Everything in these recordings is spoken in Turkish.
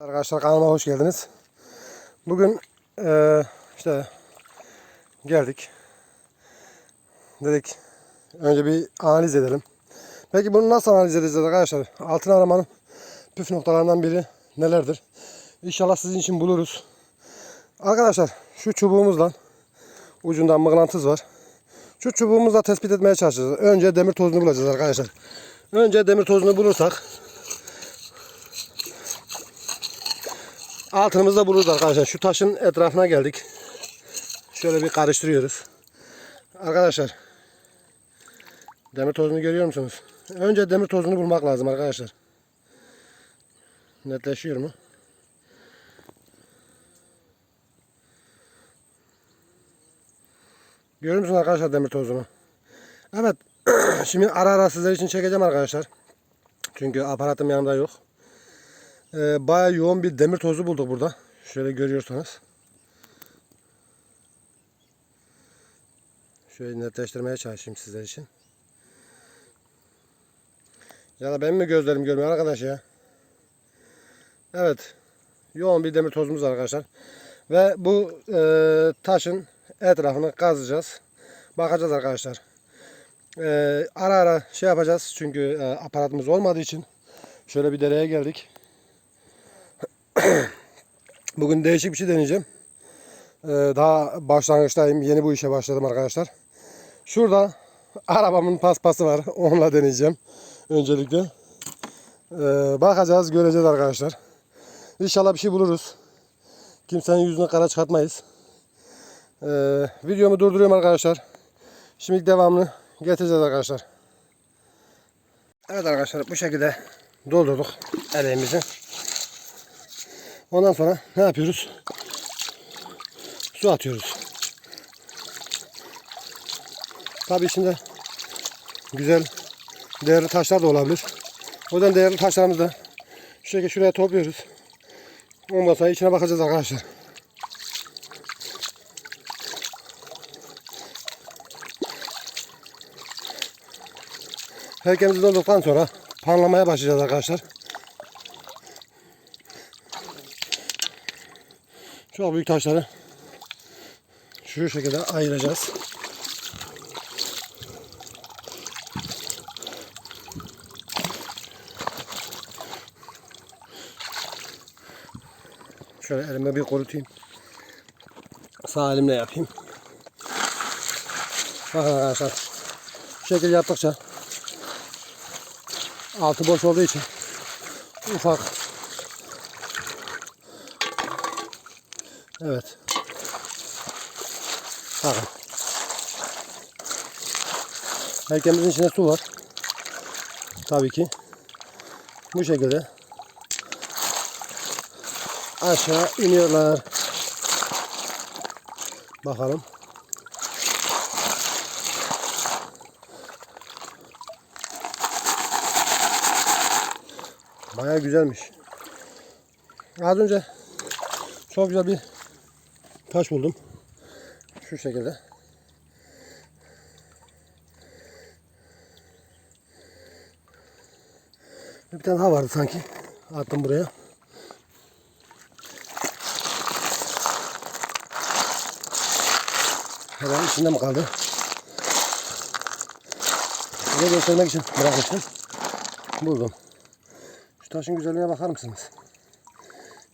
Arkadaşlar kanalıma hoş geldiniz. Bugün eee, işte geldik. Dedik önce bir analiz edelim. Peki bunu nasıl analiz edeceğiz arkadaşlar? Altın aramanın püf noktalarından biri nelerdir? İnşallah sizin için buluruz. Arkadaşlar şu çubuğumuzla ucundan mıknatıs var. Şu çubuğumuzla tespit etmeye çalışacağız. Önce demir tozunu bulacağız arkadaşlar. Önce demir tozunu bulursak Altınımızı da buluruz arkadaşlar. Şu taşın etrafına geldik. Şöyle bir karıştırıyoruz. Arkadaşlar. Demir tozunu görüyor musunuz? Önce demir tozunu bulmak lazım arkadaşlar. Netleşiyor mu? Görüyor musunuz arkadaşlar demir tozunu? Evet. Şimdi ara ara sizler için çekeceğim arkadaşlar. Çünkü aparatım yanımda yok. Ee, bayağı yoğun bir demir tozu bulduk burada. Şöyle görüyorsanız. Şöyle netleştirmeye çalışayım sizler için. Ya da benim mi gözlerim görmüyor arkadaş ya? Evet. Yoğun bir demir tozumuz var arkadaşlar. Ve bu e, taşın etrafını kazacağız. Bakacağız arkadaşlar. E, ara ara şey yapacağız. Çünkü e, aparatımız olmadığı için şöyle bir dereye geldik. Bugün değişik bir şey deneyeceğim. Ee, daha başlangıçtayım. Yeni bu işe başladım arkadaşlar. Şurada arabamın paspası var. Onunla deneyeceğim. Öncelikle. Ee, bakacağız, göreceğiz arkadaşlar. İnşallah bir şey buluruz. Kimsenin yüzüne kara çıkartmayız. Ee, videomu durduruyorum arkadaşlar. Şimdi devamını getireceğiz arkadaşlar. Evet arkadaşlar bu şekilde doldurduk eleğimizi. Ondan sonra ne yapıyoruz? Su atıyoruz. Tabi içinde güzel değerli taşlar da olabilir. O yüzden değerli taşlarımızı da şu şekilde şuraya topluyoruz. Ondan sonra içine bakacağız arkadaşlar. Herkemizi dolduktan sonra panlamaya başlayacağız arkadaşlar. Çok büyük taşları şu şekilde ayıracağız. Şöyle elime bir kurutayım. Sağ elimle yapayım. Bakın arkadaşlar. Bu şekilde yaptıkça altı boş olduğu için ufak Evet. Bakın. Herkemizin içinde su var. Tabii ki. Bu şekilde aşağı iniyorlar. Bakalım. Baya güzelmiş. Az önce çok güzel bir taş buldum. Şu şekilde. Bir tane daha vardı sanki. Attım buraya. Herhalde içinde mi kaldı? Bunu göstermek için bırakmıştım. Buldum. Şu taşın güzelliğine bakar mısınız?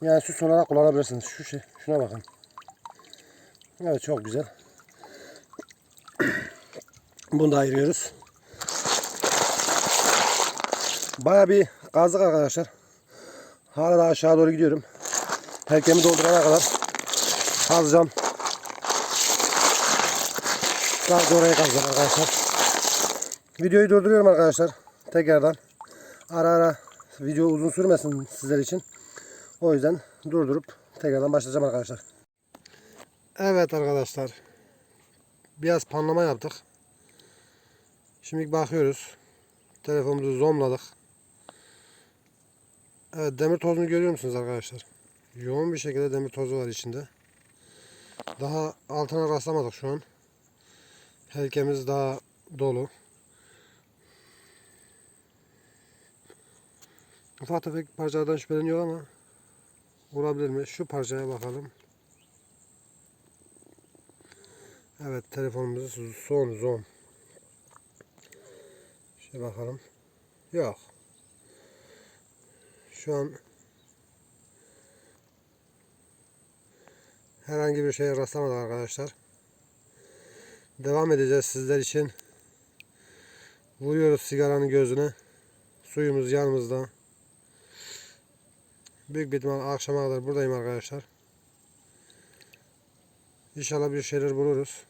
Yani süs olarak kullanabilirsiniz. Şu şey, şuna bakın. Evet çok güzel. Bunu da ayırıyoruz. Baya bir kazdık arkadaşlar. Hala da aşağı doğru gidiyorum. Helkemi doldurana kadar kazacağım. Sadece oraya kazacağım arkadaşlar. Videoyu durduruyorum arkadaşlar. Tekrardan. Ara ara video uzun sürmesin sizler için. O yüzden durdurup tekrardan başlayacağım arkadaşlar. Evet arkadaşlar. Biraz panlama yaptık. Şimdi bakıyoruz. Telefonumuzu zoomladık. Evet demir tozunu görüyor musunuz arkadaşlar? Yoğun bir şekilde demir tozu var içinde. Daha altına rastlamadık şu an. Helkemiz daha dolu. Ufak tefek parçalardan şüpheleniyor ama Olabilir mi? Şu parçaya bakalım. Evet telefonumuz son zoom. Şey bakalım. Yok. Şu an herhangi bir şeye rastlamadık arkadaşlar. Devam edeceğiz sizler için. Vuruyoruz sigaranın gözüne. Suyumuz yanımızda. Büyük bir ihtimal akşama kadar buradayım arkadaşlar. İnşallah bir şeyler buluruz.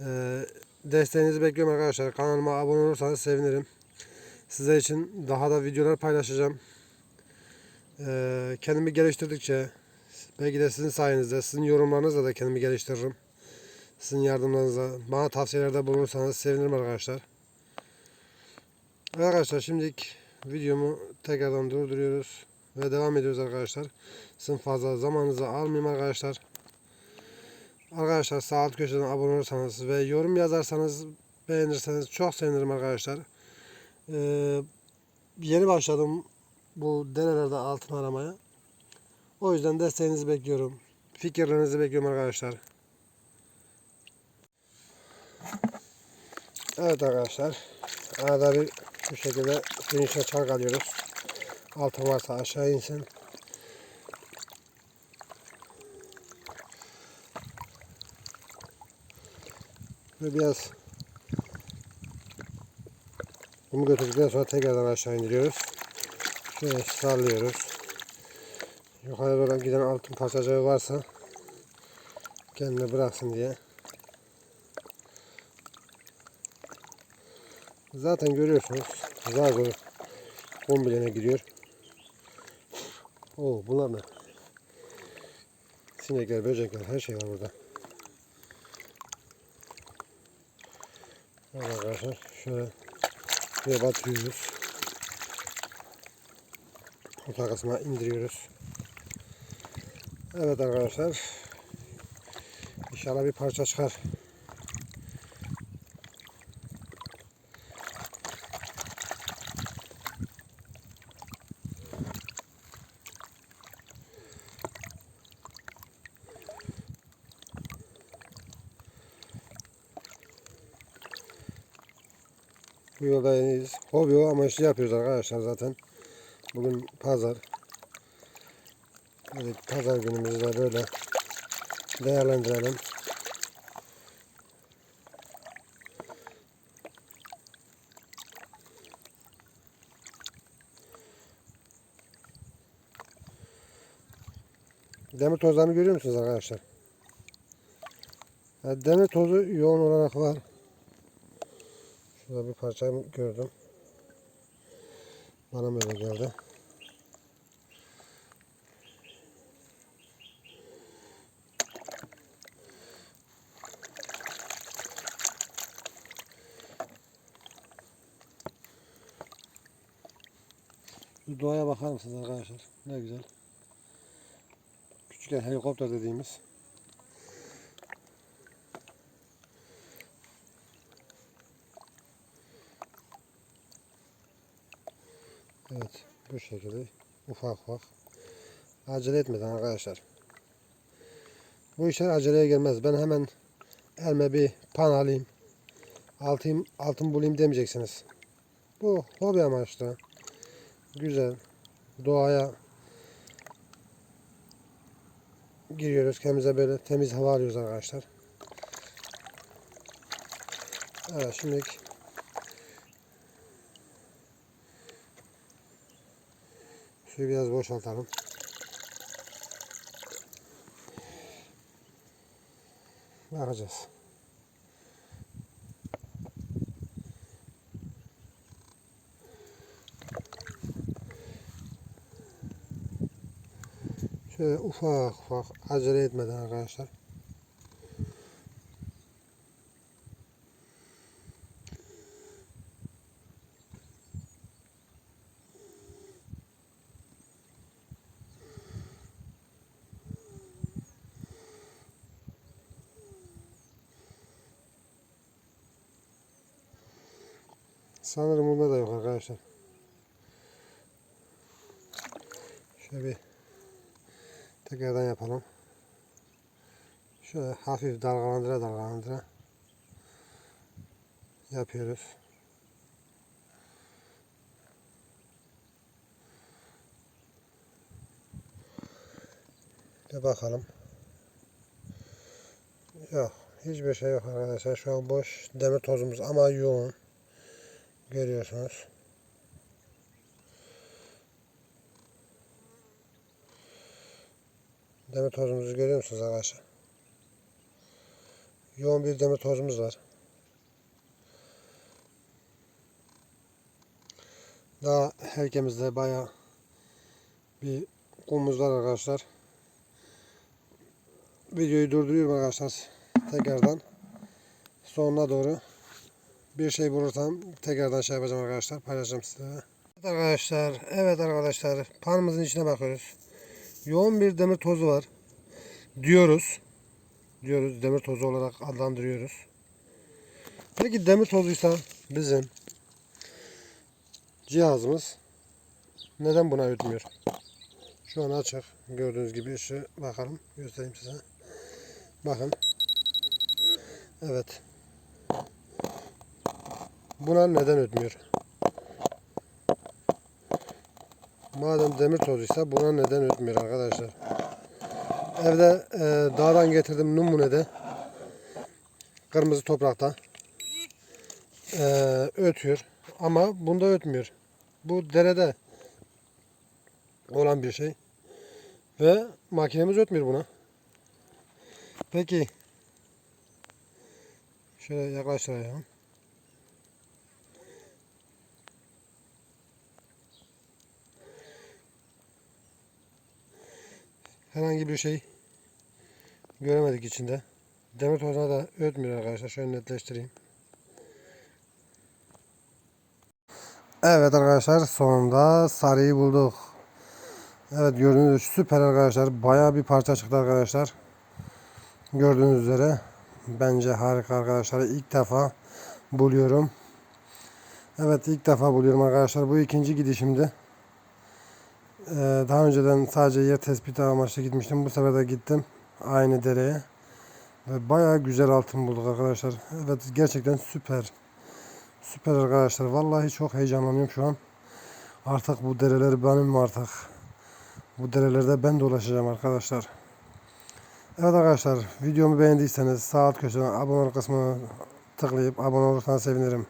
Ee, desteğinizi bekliyorum arkadaşlar. Kanalıma abone olursanız sevinirim. Sizler için daha da videolar paylaşacağım. Ee, kendimi geliştirdikçe belki de sizin sayenizde, sizin yorumlarınızla da kendimi geliştiririm. Sizin yardımlarınızla bana tavsiyelerde bulunursanız sevinirim arkadaşlar. Arkadaşlar şimdilik videomu tekrardan durduruyoruz ve devam ediyoruz arkadaşlar. Sizin fazla zamanınızı almayayım arkadaşlar. Arkadaşlar sağ alt köşeden abone olursanız ve yorum yazarsanız beğenirseniz çok sevinirim arkadaşlar. Ee, yeni başladım bu derelerde altın aramaya. O yüzden desteğinizi bekliyorum. Fikirlerinizi bekliyorum arkadaşlar. Evet arkadaşlar. Arada bir bu şekilde suyun içine çalkalıyoruz. Altın varsa aşağı insin. Ve biraz bunu götürdükten sonra tekrardan aşağı indiriyoruz. Şöyle sallıyoruz. Yukarı doğru giden altın parçacığı varsa kendine bıraksın diye. Zaten görüyorsunuz. Zar zor 10 bilyene giriyor. Oo bunlar ne? Sinekler, böcekler her şey var burada. Evet arkadaşlar şöyle şuraya batırıyoruz. Orta kısma indiriyoruz. Evet arkadaşlar. İnşallah bir parça çıkar. Yeniyiz. Hobi amaçlı yapıyoruz arkadaşlar zaten. Bugün pazar. Evet, pazar günümüzü de böyle değerlendirelim. Demir tozlarını görüyor musunuz arkadaşlar? Demir tozu yoğun olarak var. Şurada bir parça gördüm. Bana böyle geldi. Şu doğaya bakar mısınız arkadaşlar? Ne güzel. Küçükken helikopter dediğimiz. Evet bu şekilde ufak ufak acele etmeden arkadaşlar. Bu işler aceleye gelmez. Ben hemen elime bir pan alayım. Altın, altın bulayım demeyeceksiniz. Bu hobi amaçlı. Güzel. Doğaya giriyoruz. Kendimize böyle temiz hava alıyoruz arkadaşlar. Evet şimdi suyu biraz boşaltalım. Bakacağız. Şöyle ufak ufak acele etmeden arkadaşlar. Sanırım bunda da yok arkadaşlar. Şöyle bir Tekrardan yapalım. Şöyle hafif dalgalandıra dalgalandıra yapıyoruz. Bir bakalım. Yok. Hiçbir şey yok arkadaşlar. Şu an boş demir tozumuz ama yoğun. Görüyorsunuz. Demir tozumuzu görüyor musunuz arkadaşlar? Yoğun bir demir tozumuz var. Daha herkemizde bayağı bir kumumuz var arkadaşlar. Videoyu durduruyorum arkadaşlar. Tekrardan sonuna doğru bir şey bulursam tekrardan şey yapacağım arkadaşlar. Paylaşacağım size. Evet arkadaşlar. Evet arkadaşlar. Panımızın içine bakıyoruz. Yoğun bir demir tozu var. Diyoruz. Diyoruz. Demir tozu olarak adlandırıyoruz. Peki demir tozuysa bizim cihazımız neden buna ötmüyor? Şu an açık. Gördüğünüz gibi şu bakalım. Göstereyim size. Bakın. Evet. Buna neden ötmüyor? Madem demir tozuysa buna neden ötmüyor arkadaşlar? Evde e, dağdan getirdim numunede kırmızı toprakta e, ötüyor ama bunda ötmüyor. Bu derede olan bir şey ve makinemiz ötmüyor buna. Peki şöyle yaklaştırayım. Herhangi bir şey göremedik içinde. Demir tozuna da ötmüyor arkadaşlar. Şöyle netleştireyim. Evet arkadaşlar sonunda sarıyı bulduk. Evet gördüğünüz süper arkadaşlar. Bayağı bir parça çıktı arkadaşlar. Gördüğünüz üzere. Bence harika arkadaşlar. İlk defa buluyorum. Evet ilk defa buluyorum arkadaşlar. Bu ikinci gidişimdi. Ee, daha önceden sadece yer tespiti amaçlı gitmiştim. Bu sefer de gittim. Aynı dereye. Ve bayağı güzel altın bulduk arkadaşlar. Evet gerçekten süper. Süper arkadaşlar. Vallahi çok heyecanlanıyorum şu an. Artık bu dereler benim artık. Bu derelerde ben dolaşacağım arkadaşlar. Evet arkadaşlar videomu beğendiyseniz sağ alt köşeden abone kısmına tıklayıp abone olursanız sevinirim.